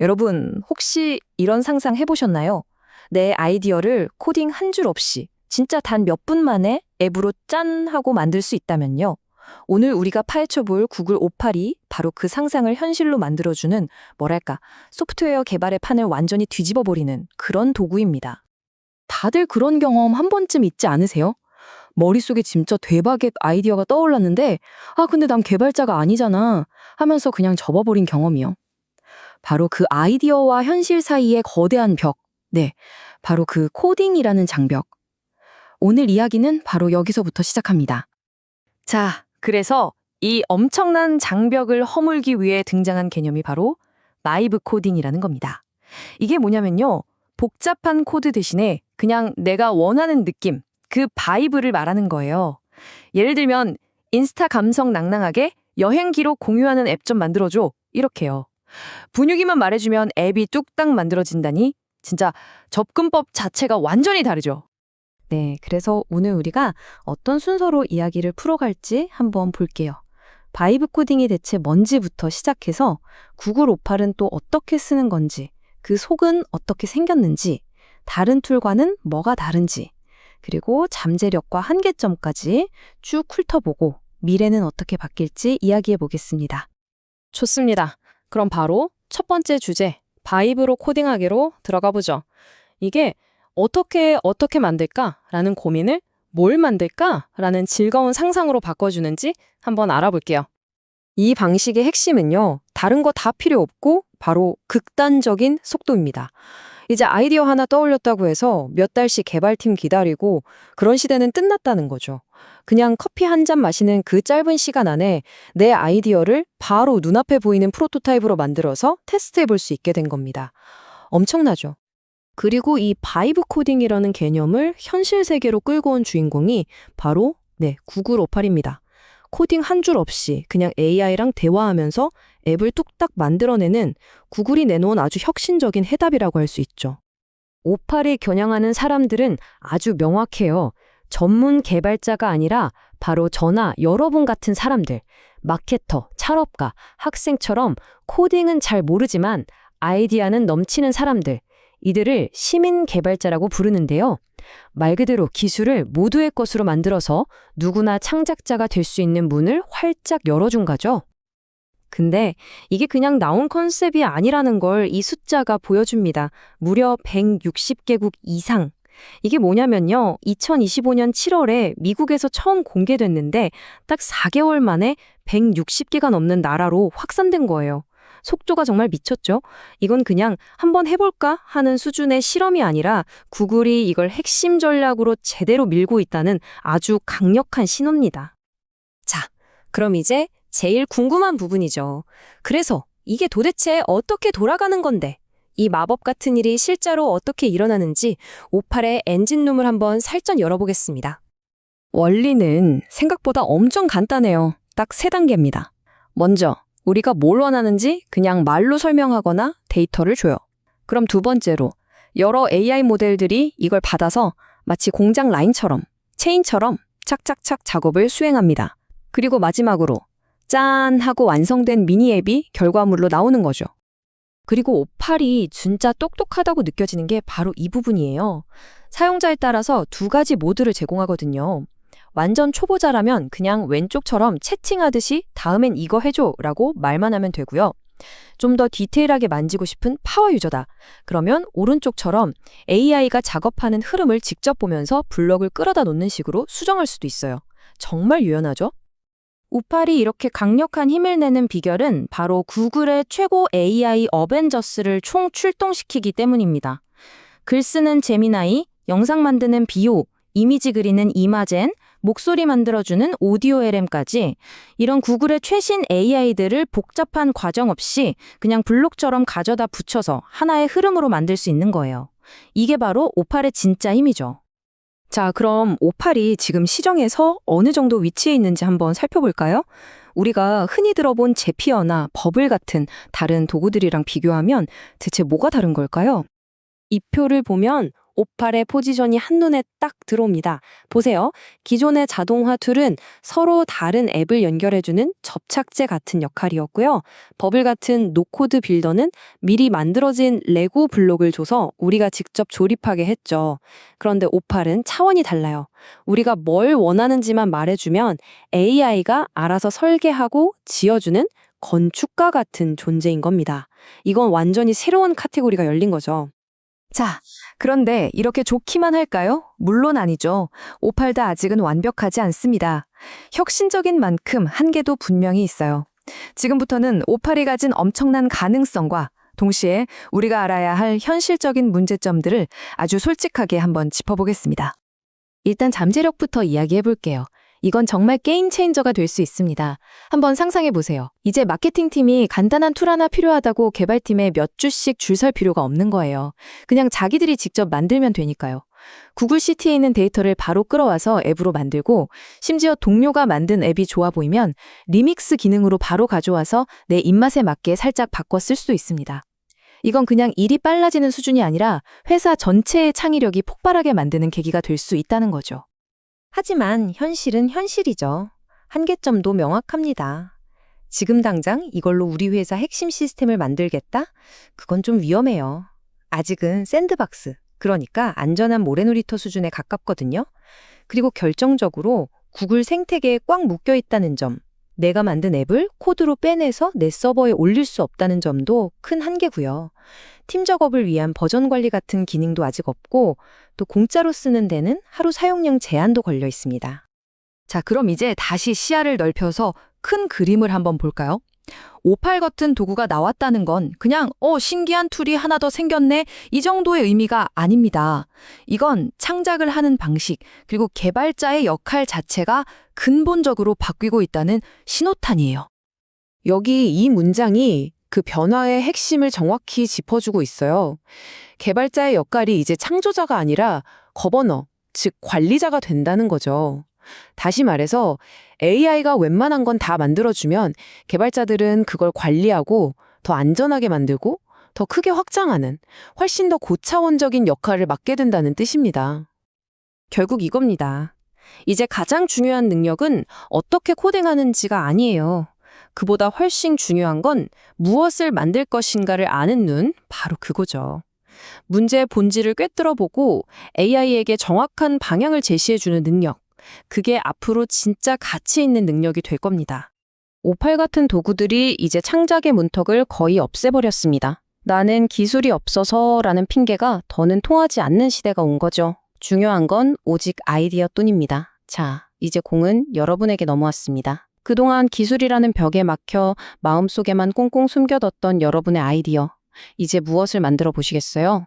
여러분, 혹시 이런 상상 해보셨나요? 내 아이디어를 코딩 한 줄 없이 진짜 단 몇 분 만에 앱으로 짠 하고 만들 수 있다면요. 오늘 우리가 파헤쳐 볼 구글 오팔이 바로 그 상상을 현실로 만들어주는 뭐랄까 소프트웨어 개발의 판을 완전히 뒤집어 버리는 그런 도구입니다. 다들 그런 경험 한 번쯤 있지 않으세요? 머릿속에 진짜 대박의 아이디어가 떠올랐는데 아 근데 난 개발자가 아니잖아 하면서 그냥 접어버린 경험이요. 바로 그 아이디어와 현실 사이의 거대한 벽. 네, 바로 그 코딩이라는 장벽. 오늘 이야기는 바로 여기서부터 시작합니다. 자, 그래서 이 엄청난 장벽을 허물기 위해 등장한 개념이 바로 나이브 코딩이라는 겁니다. 이게 뭐냐면요. 복잡한 코드 대신에 그냥 내가 원하는 느낌, 그 바이브를 말하는 거예요. 예를 들면 인스타 감성 낭낭하게 여행 기록 공유하는 앱 좀 만들어줘. 이렇게요. 분위기만 말해주면 앱이 뚝딱 만들어진다니 진짜 접근법 자체가 완전히 다르죠. 네, 그래서 오늘 우리가 어떤 순서로 이야기를 풀어갈지 한번 볼게요. 바이브 코딩이 대체 뭔지부터 시작해서 구글 오팔은 또 어떻게 쓰는 건지, 그 속은 어떻게 생겼는지, 다른 툴과는 뭐가 다른지, 그리고 잠재력과 한계점까지 쭉 훑어보고 미래는 어떻게 바뀔지 이야기해 보겠습니다. 좋습니다. 그럼 바로 첫 번째 주제, 바이브로 코딩하기로 들어가 보죠. 이게 어떻게 어떻게 만들까라는 고민을 뭘 만들까라는 즐거운 상상으로 바꿔주는지 한번 알아볼게요. 이 방식의 핵심은요, 다른 거 다 필요 없고 바로 극단적인 속도입니다. 이제 아이디어 하나 떠올렸다고 해서 몇 달씩 개발팀 기다리고 그런 시대는 끝났다는 거죠. 그냥 커피 한 잔 마시는 그 짧은 시간 안에 내 아이디어를 바로 눈앞에 보이는 프로토타입으로 만들어서 테스트해 볼 수 있게 된 겁니다. 엄청나죠? 그리고 이 바이브 코딩이라는 개념을 현실 세계로 끌고 온 주인공이 바로 네, 구글 오팔입니다. 코딩 한 줄 없이 그냥 AI랑 대화하면서 앱을 뚝딱 만들어내는 구글이 내놓은 아주 혁신적인 해답이라고 할 수 있죠. 오팔이 겨냥하는 사람들은 아주 명확해요. 전문 개발자가 아니라 바로 저나 여러분 같은 사람들, 마케터, 창업가, 학생처럼 코딩은 잘 모르지만 아이디어는 넘치는 사람들, 이들을 시민 개발자라고 부르는데요. 말 그대로 기술을 모두의 것으로 만들어서 누구나 창작자가 될 수 있는 문을 활짝 열어준 거죠. 근데 이게 그냥 나온 컨셉이 아니라는 걸 이 숫자가 보여줍니다. 무려 160개국 이상. 이게 뭐냐면요. 2025년 7월에 미국에서 처음 공개됐는데 딱 4개월 만에 160개가 넘는 나라로 확산된 거예요. 속도가 정말 미쳤죠? 이건 그냥 한번 해볼까 하는 수준의 실험이 아니라 구글이 이걸 핵심 전략으로 제대로 밀고 있다는 아주 강력한 신호입니다. 자, 그럼 이제 제일 궁금한 부분이죠. 그래서 이게 도대체 어떻게 돌아가는 건데? 이 마법 같은 일이 실제로 어떻게 일어나는지 58의 엔진룸을 한번 살짝 열어보겠습니다. 원리는 생각보다 엄청 간단해요. 딱 세 단계입니다. 먼저, 우리가 뭘 원하는지 그냥 말로 설명하거나 데이터를 줘요. 그럼 두 번째로, 여러 AI 모델들이 이걸 받아서 마치 공장 라인처럼, 체인처럼 착착착 작업을 수행합니다. 그리고 마지막으로, 짠 하고 완성된 미니 앱이 결과물로 나오는 거죠. 그리고 오팔이 진짜 똑똑하다고 느껴지는 게 바로 이 부분이에요. 사용자에 따라서 두 가지 모드를 제공하거든요. 완전 초보자라면 그냥 왼쪽처럼 채팅하듯이 다음엔 이거 해줘 라고 말만 하면 되고요. 좀 더 디테일하게 만지고 싶은 파워 유저다. 그러면 오른쪽처럼 AI가 작업하는 흐름을 직접 보면서 블럭을 끌어다 놓는 식으로 수정할 수도 있어요. 정말 유연하죠? 우팔이 이렇게 강력한 힘을 내는 비결은 바로 구글의 최고 AI 어벤져스를 총 출동시키기 때문입니다. 글 쓰는 제미나이, 영상 만드는 비오, 이미지 그리는 이마젠, 목소리 만들어주는 오디오 LM까지 이런 구글의 최신 AI들을 복잡한 과정 없이 그냥 블록처럼 가져다 붙여서 하나의 흐름으로 만들 수 있는 거예요. 이게 바로 오팔의 진짜 힘이죠. 자, 그럼 오팔이 지금 시정에서 어느 정도 위치에 있는지 한번 살펴볼까요? 우리가 흔히 들어본 제피어나 버블 같은 다른 도구들이랑 비교하면 대체 뭐가 다른 걸까요? 이 표를 보면 오팔의 포지션이 한눈에 딱 들어옵니다. 보세요. 기존의 자동화 툴은 서로 다른 앱을 연결해주는 접착제 같은 역할이었고요. 버블 같은 노코드 빌더는 미리 만들어진 레고 블록을 줘서 우리가 직접 조립하게 했죠. 그런데 오팔은 차원이 달라요. 우리가 뭘 원하는지만 말해주면 AI가 알아서 설계하고 지어주는 건축가 같은 존재인 겁니다. 이건 완전히 새로운 카테고리가 열린 거죠. 자, 그런데 이렇게 좋기만 할까요? 물론 아니죠. 오팔도 아직은 완벽하지 않습니다. 혁신적인 만큼 한계도 분명히 있어요. 지금부터는 오팔이 가진 엄청난 가능성과 동시에 우리가 알아야 할 현실적인 문제점들을 아주 솔직하게 한번 짚어보겠습니다. 일단 잠재력부터 이야기해 볼게요. 이건 정말 게임 체인저가 될 수 있습니다. 한번 상상해 보세요. 이제 마케팅팀이 간단한 툴 하나 필요하다고 개발팀에 몇 주씩 줄 설 필요가 없는 거예요. 그냥 자기들이 직접 만들면 되니까요. 구글 시티에 있는 데이터를 바로 끌어와서 앱으로 만들고 심지어 동료가 만든 앱이 좋아 보이면 리믹스 기능으로 바로 가져와서 내 입맛에 맞게 살짝 바꿔 쓸수 있습니다. 이건 그냥 일이 빨라지는 수준이 아니라 회사 전체의 창의력이 폭발하게 만드는 계기가 될 수 있다는 거죠. 하지만 현실은 현실이죠. 한계점도 명확합니다. 지금 당장 이걸로 우리 회사 핵심 시스템을 만들겠다? 그건 좀 위험해요. 아직은 샌드박스, 그러니까 안전한 모래놀이터 수준에 가깝거든요. 그리고 결정적으로 구글 생태계에 꽉 묶여 있다는 점, 내가 만든 앱을 코드로 빼내서 내 서버에 올릴 수 없다는 점도 큰 한계고요. 팀 작업을 위한 버전 관리 같은 기능도 아직 없고 또 공짜로 쓰는 데는 하루 사용량 제한도 걸려 있습니다. 자, 그럼 이제 다시 시야를 넓혀서 큰 그림을 한번 볼까요? 오팔 같은 도구가 나왔다는 건 그냥 어 신기한 툴이 하나 더 생겼네 이 정도의 의미가 아닙니다. 이건 창작을 하는 방식 그리고 개발자의 역할 자체가 근본적으로 바뀌고 있다는 신호탄이에요. 여기 이 문장이 그 변화의 핵심을 정확히 짚어주고 있어요. 개발자의 역할이 이제 창조자가 아니라 거버너, 즉 관리자가 된다는 거죠. 다시 말해서 AI가 웬만한 건 다 만들어주면 개발자들은 그걸 관리하고 더 안전하게 만들고 더 크게 확장하는 훨씬 더 고차원적인 역할을 맡게 된다는 뜻입니다. 결국 이겁니다. 이제 가장 중요한 능력은 어떻게 코딩하는지가 아니에요. 그보다 훨씬 중요한 건 무엇을 만들 것인가를 아는 눈, 바로 그거죠. 문제의 본질을 꿰뚫어 보고 AI에게 정확한 방향을 제시해 주는 능력. 그게 앞으로 진짜 가치 있는 능력이 될 겁니다. 오팔 같은 도구들이 이제 창작의 문턱을 거의 없애버렸습니다. 나는 기술이 없어서 라는 핑계가 더는 통하지 않는 시대가 온 거죠. 중요한 건 오직 아이디어 뿐입니다. 자, 이제 공은 여러분에게 넘어왔습니다. 그동안 기술이라는 벽에 막혀 마음속에만 꽁꽁 숨겨뒀던 여러분의 아이디어. 이제 무엇을 만들어 보시겠어요?